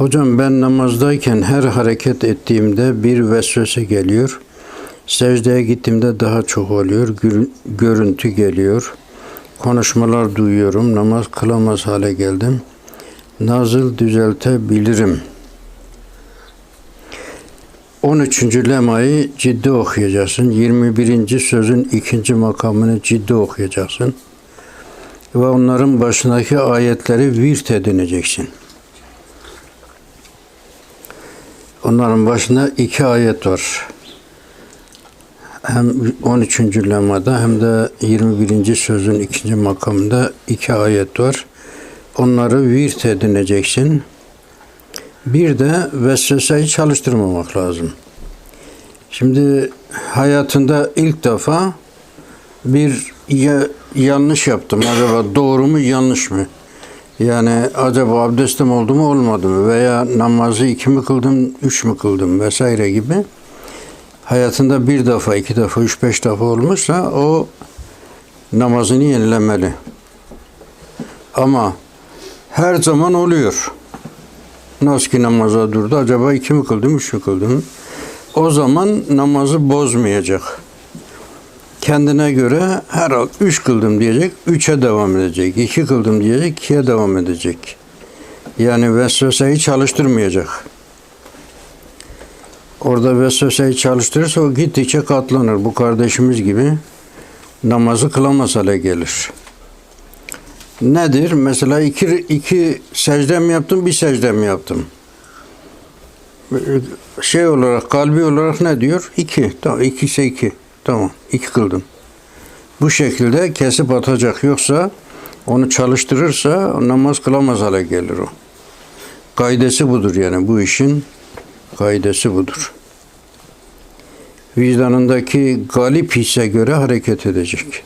Hocam ben namazdayken her hareket ettiğimde bir vesvese geliyor. Secdeye gittiğimde daha çok oluyor. Görüntü geliyor. Konuşmalar duyuyorum. Namaz kılamaz hale geldim. Nasıl düzeltebilirim? 13. lemayı ciddi okuyacaksın. 21. sözün ikinci makamını ciddi okuyacaksın. Ve onların başındaki ayetleri virt edineceksin. Onların başında iki ayet var. Hem 13. lemada hem de 21. sözün ikinci makamında iki ayet var. Onları virt edineceksin. Bir de vesveseyi çalıştırmamak lazım. Şimdi hayatında ilk defa bir ya- yanlış yaptım. Acaba doğru mu yanlış mı? Yani acaba abdestim oldu mu olmadı mı? Veya namazı iki mi kıldım, üç mü kıldım vesaire gibi. Hayatında bir defa, iki defa, üç, beş defa olmuşsa o namazını yenilemeli. Ama her zaman oluyor. Nasıl ki namaza durdu, acaba iki mi kıldım, üç mü kıldım? O zaman namazı bozmayacak. Kendine göre her an üç kıldım diyecek, üçe devam edecek. İki kıldım diyecek, ikiye devam edecek. Yani vesveseyi çalıştırmayacak. Orada vesveseyi çalıştırırsa o gittikçe katlanır. Bu kardeşimiz gibi namazı kılamaz hale gelir. Nedir? Mesela iki, iki secde mi yaptım, bir secde mi yaptım? Şey olarak, kalbi olarak ne diyor? İki. Tamam, iki ise iki. Tamam, iki kıldım. Bu şekilde kesip atacak. Yoksa onu çalıştırırsa namaz kılamaz hale gelir o. Kaidesi budur yani bu işin kaidesi budur. Vicdanındaki galip hisse göre hareket edecek.